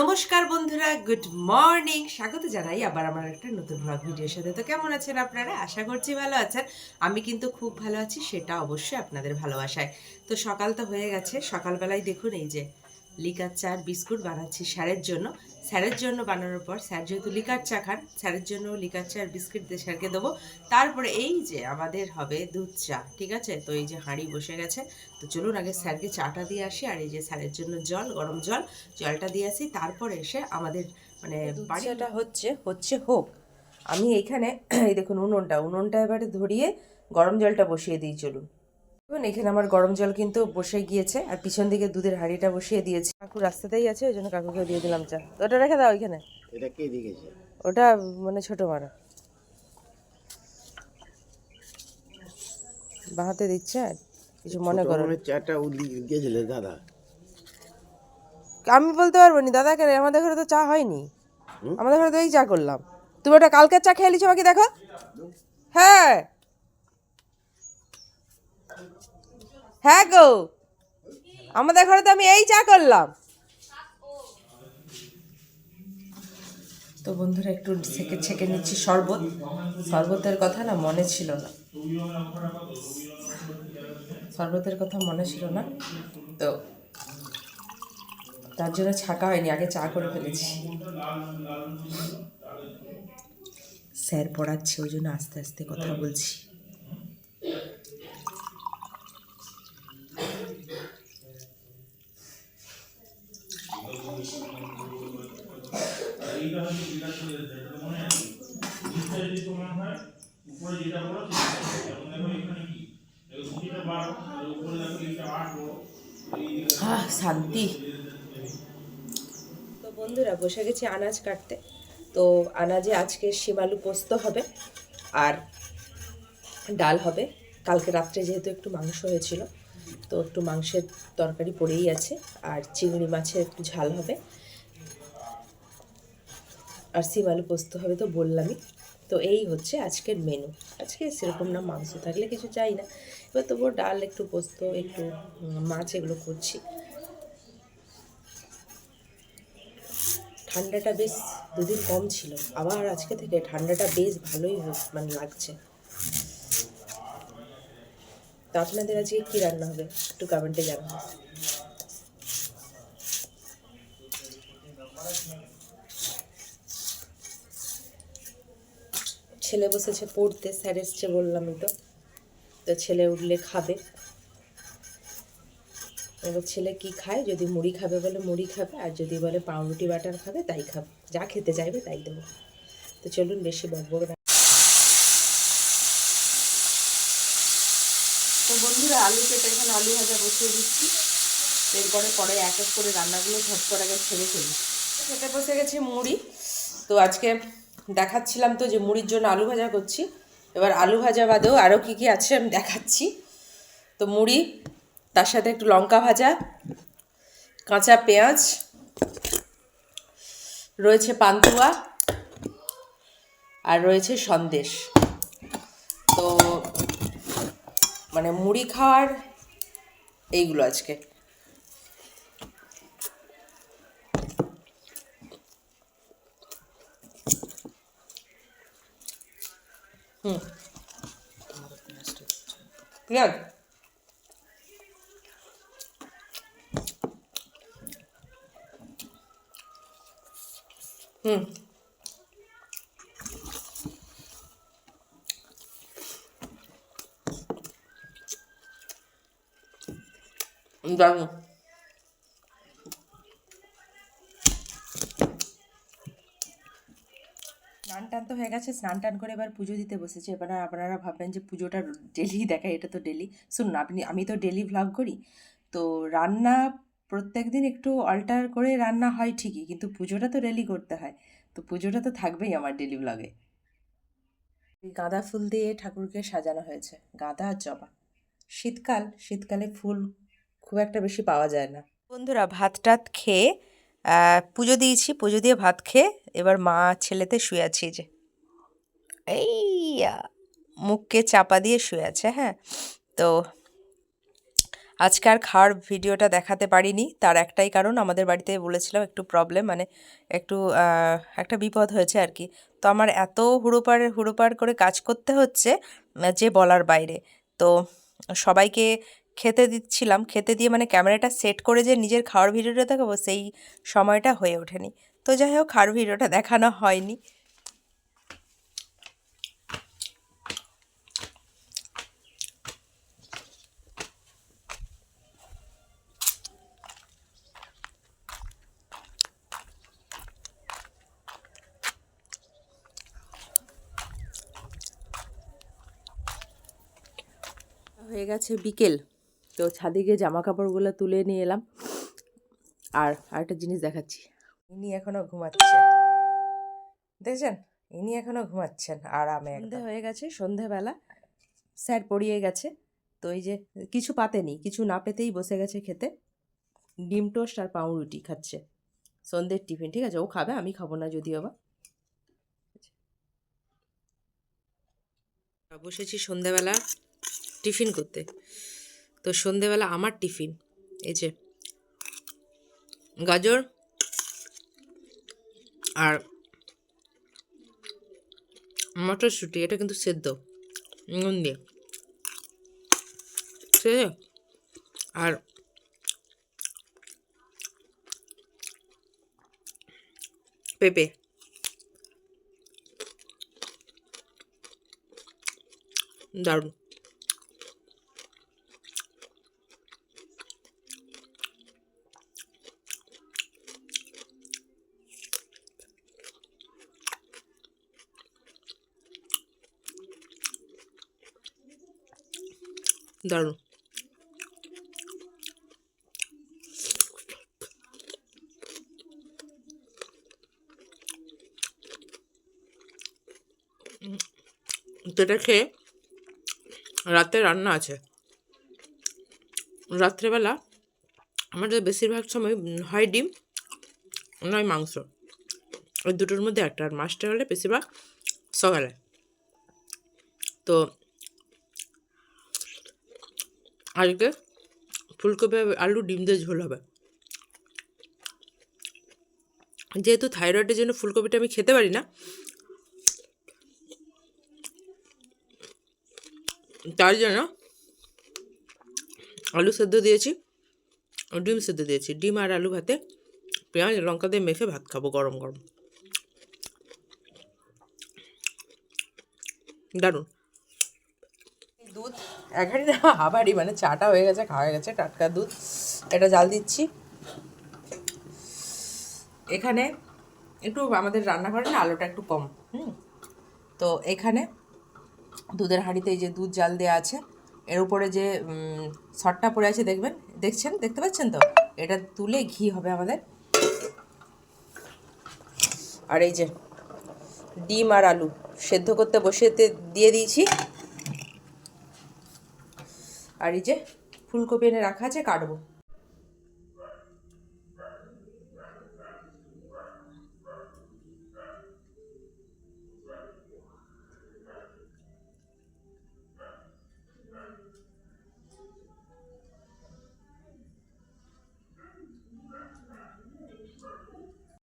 নমস্কার বন্ধুরা, good morning. স্বাগত জানাই আবার আমার একটা নতুন ব্লগ ভিডিওর সাথে। তো কেমন আছেন আপনারা? আশা করছি ভালো আছেন। আমি কিন্তু খুব ভালো আছি, সেটা অবশ্যই আপনাদের ভালোবাসায়। তো সকাল তো হয়ে গেছে। সকালবেলায় দেখুন এই যে লিকার চা বিস্কুট বানাচ্ছি স্যারের জন্য। স্যারের জন্য বানানোর পর স্যার যেহেতু লিকার চা খান স্যারের জন্য লিকার চা আর বিস্কিট দিয়ে স্যারকে দেবো। তারপরে এই যে আমাদের হবে দুধ চা ঠিক আছে? তো এই যে হাঁড়ি বসে গেছে। তো চলুন আগে স্যারকে চাটা দিয়ে আসি আর এই যে স্যারের জন্য জল গরম জল জলটা দিয়ে আসি। তারপরে এসে আমাদের মানে বাড়িটা হচ্ছে হচ্ছে হোক। আমি এইখানে এই দেখুন উনুনটা উনুনটা এবারে ধরিয়ে গরম জলটা বসিয়ে দিই চলুন। দেখুন এখানে আমার গরম জল কিন্তু বসে গিয়েছে আর পিছন দিকে দুধের হাঁড়িটা বসিয়ে দিয়েছি। কাকু রাস্তাতেই আছে ওই জন্য কাকুকে দিয়ে দিলাম চা। ওটা রেখে দাও ওইখানে এটা কে দিয়েছে ওটা মানে ছোট মারা। বাহাতে দিচ্ছে কিছু মনে করো। চাটা দিয়েছিলে দাদা। আমি বলতে পারব নি দাদা কেন? আমাদের ঘরে তো চা হয়নি? আমাদের ঘরে তো এই চা করলাম। তুমি ওটা কালকের চা খেয়ে লিছো বাকি দেখো। হ্যাঁ। হ্যাঁ গো। আমাদের ঘরে তো আমি এই চা করলাম। তো বন্ধুরা একটু ছেঁকে ছেঁকে নিচ্ছি শরবত। শরবতের কথা না মনে ছিল না। শরবতের কথা মনে ছিল না। তো তার জন্য ছাকা হয়নি, আগে চা করে ফেলেছি। স্যার পড়াচ্ছে, ওই জন্য আস্তে আস্তে কথা বলছি। শান্তি। তো বন্ধুরা, বসে গেছি আনাজ কাটতে। তো আনাজে আজকে শিমালু পোস্ত হবে আর ডাল হবে। কালকে রাত্রে যেহেতু একটু মাংস হয়েছিল তো একটু মাংসের তরকারি পড়েই আছে, আর চিংড়ি মাছের একটু ঝাল হবে। আর সিম আলু পোস্ত হবে তো বললামই। তো এই হচ্ছে আজকের মেনু আজকে সেরকম না, মাংস থাকলে কিছু চাই না। এবার তবুও ডাল, একটু পোস্ত, একটু মাছ এগুলো করছি। ঠান্ডাটা বেশ দুদিন কম ছিল। আবার আজকে থেকে ঠান্ডাটা বেশ ভালোই মানে লাগছে। তো আপনাদের আজকে কী রান্না হবে? একটু কমেন্টে জানাবেন। ছেলে বসেছে পড়তে, স্যার এসছে বললামই তো। তো ছেলে উঠলে খাবে। এবার ছেলে কি খায়? যদি মুড়ি খাবে বলে মুড়ি খাবে, আর যদি বলে পাউরুটি, বাটার খাবে, তাই খাবে। যা খেতে চাইবে তাই দেবো। তো চলুন বেশি বকবক তো বন্ধুরা আলু কেটে এখানে আলু ভাজা বসিয়ে দিচ্ছি। এরপরে পরে এক এক করে রান্নাগুলো ঝটপট আগে ছেড়ে ফেলি। খেতে বসে গেছি মুড়ি। তো আজকে দেখাচ্ছিলাম তো যে মুড়ির জন্য আলু ভাজা করছি। এবার আলু ভাজা বাদেও আরও কী কী আছে আমি দেখাচ্ছি। তো মুড়ি তার সাথে একটু লঙ্কা ভাজা কাঁচা পেঁয়াজ রয়েছে পান্তুয়া আর রয়েছে সন্দেশ। তো মানে মুড়ি খাওয়ার এইগুলো আজকে। হুম। হুম। দারুণ স্নান টান তো হয়ে গেছে, স্নান টান করে এবার পুজো দিতে বসেছে। এবার আপনারা ভাববেন যে পুজোটা ডেলি দেখায়, এটা তো ডেলি। শুনুন, আপনি আমি তো ডেলি ভ্লগ করি, তো রান্না প্রত্যেক দিন একটু অল্টার করে রান্না হয় ঠিকই, কিন্তু পুজোটা তো ডেলি করতে হয়। তো পুজোটা তো থাকবেই আমার ডেলি ভ্লগে গাঁদা ফুল দিয়ে ঠাকুরকে সাজানো হয়েছে, গাঁদা আর জবা। শীতকাল, শীতকালে ফুল খুব একটা বেশি পাওয়া যায় না। বন্ধুরা ভাত টাত খেয়ে পুজো দিয়েছি, পুজো দিয়ে ভাত খেয়ে এবার মা ছেলেতে শুয়ে আছি যে। এই মুখকে চাপা দিয়ে শুয়ে আছে হ্যাঁ? তো আজকে আর খাওয়ার ভিডিওটা দেখাতে পারিনি, তার একটাই কারণ আমাদের বাড়িতে বলেছিলাম একটু প্রবলেম মানে একটু একটা বিপদ হয়েছে আর কি। তো আমার এত হুড়োপাড় হুড়োপাড় করে কাজ করতে হচ্ছে যে বলার বাইরে। তো সবাইকে খেতে দিচ্ছিলাম, খেতে দিয়ে মানে ক্যামেরাটা সেট করে যে নিজের খাওয়ার ভিডিওটা দেখাবো, সেই সময়টা হয়ে ওঠেনি। তো যাই হোক খাওয়ার ভিডিওটা দেখানো হয়নি। হয়ে গেছে বিকেল। তো ছাদে গিয়ে জামা কাপড়গুলো তুলে নিয়ে এলাম। আর আরেকটা জিনিস দেখাচ্ছি। ইনি এখনও ঘুমাচ্ছে। দেখছেন? ইনি এখনও ঘুমাচ্ছেন আরামে সন্ধে হয়ে গেছে সন্ধেবেলা। স্যার পড়িয়ে গেছে। তো এই যে কিছু পাতেনি কিছু না পেতেই বসে গেছে খেতে। ডিম টোস্ট আর পাউরুটি খাচ্ছে। সন্ধ্যের টিফিন ঠিক আছে? ও খাবে আমি খাব না যদিও বা। বসেছি সন্ধেবেলা টিফিন করতে। তো সন্ধেবেলা আমার টিফিন, এই যে। গাজর আর মটরশুঁটি, এটা কিন্তু সেদ্ধ, নুন দিয়ে। ঠিক আর পেঁপে। দারুণ। দারুণ। এটা খেয়ে রাতে রান্না আছে। রাত্রেবেলা আমাদের বেশিরভাগ সময় হয় ডিম, নয় মাংস। ওই দুটোর মধ্যে একটা, আর মাছটা হলে বেশিরভাগ সকালে। তো আজকে ফুলকপি আলু, ডিম দিয়ে ঝোল হবে। যেহেতু থাইরয়েডের জন্য ফুলকপিটা আমি খেতে পারি না, তার জন্য আলু সেদ্ধ দিয়েছি, ডিম সেদ্ধ দিয়েছি। ডিম আর আলু ভাতে পেঁয়াজ, লঙ্কা দিয়ে মেখে ভাত খাব গরম গরম। দারুণ। দুধ এখানে না আবারই মানে চাটা হয়ে গেছে, খাওয়া হয়ে গেছে, টাটকা দুধ, এটা জাল দিচ্ছি। এখানে একটু আমাদের রান্নাঘরে না আলোটা একটু কম, হুম? তো এখানে দুধের হাঁড়িতে এই যে দুধ জাল দেওয়া আছে, এর উপরে যে সরটা পড়ে আছে, দেখবেন? দেখছেন? দেখতে পাচ্ছেন তো? এটা তুলে ঘি হবে আমাদের। আর এই যে ডিম আর আলু, সেদ্ধ করতে বসে দিয়ে দিয়েছি। আর এই যে ফুলকপি এনে রাখা আছে, কাটবো।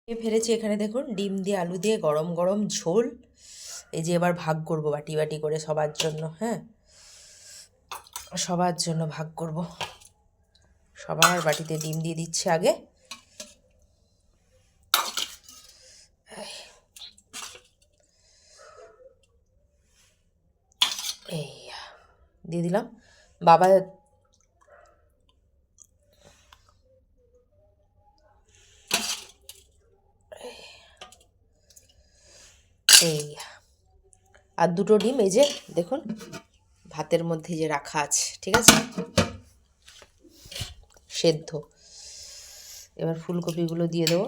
ফেলেছি এখানে দেখুন, ডিম দিয়ে আলু দিয়ে গরম গরম ঝোল। এই যে এবার ভাগ করব বাটি বাটি করে সবার জন্য হ্যাঁ। সবার জন্য ভাগ করব। সবার বাটিতে ডিম দিয়ে দিচ্ছে আগে। এই দিয়ে দিলাম। বাবা এই আর দুটো ডিম, এই যে দেখুন। ভাতের মধ্যে যে রাখা আছে, ঠিক আছে? সেদ্ধ। এবার ফুলকপিগুলো দিয়ে দেবো।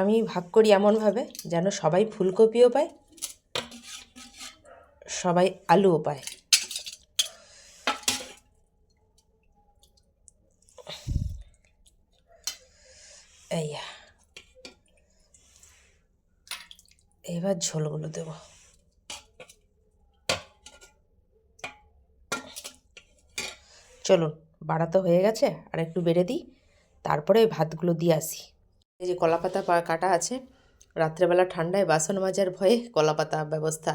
আমি ভাগ করি এমনভাবে যেন সবাই ফুলকপিও পায়, সবাই আলুও পায়। এই এবার ঝোলগুলো দেব। চলুন, বাড়া তো হয়ে গেছে, আর একটু বেড়ে দিই, তারপরে ভাতগুলো দিয়ে আসি। এই যে কলাপাতা কাটা আছে, রাত্রেবেলা ঠান্ডায় বাসন মাজার ভয়ে কলাপাতা ব্যবস্থা।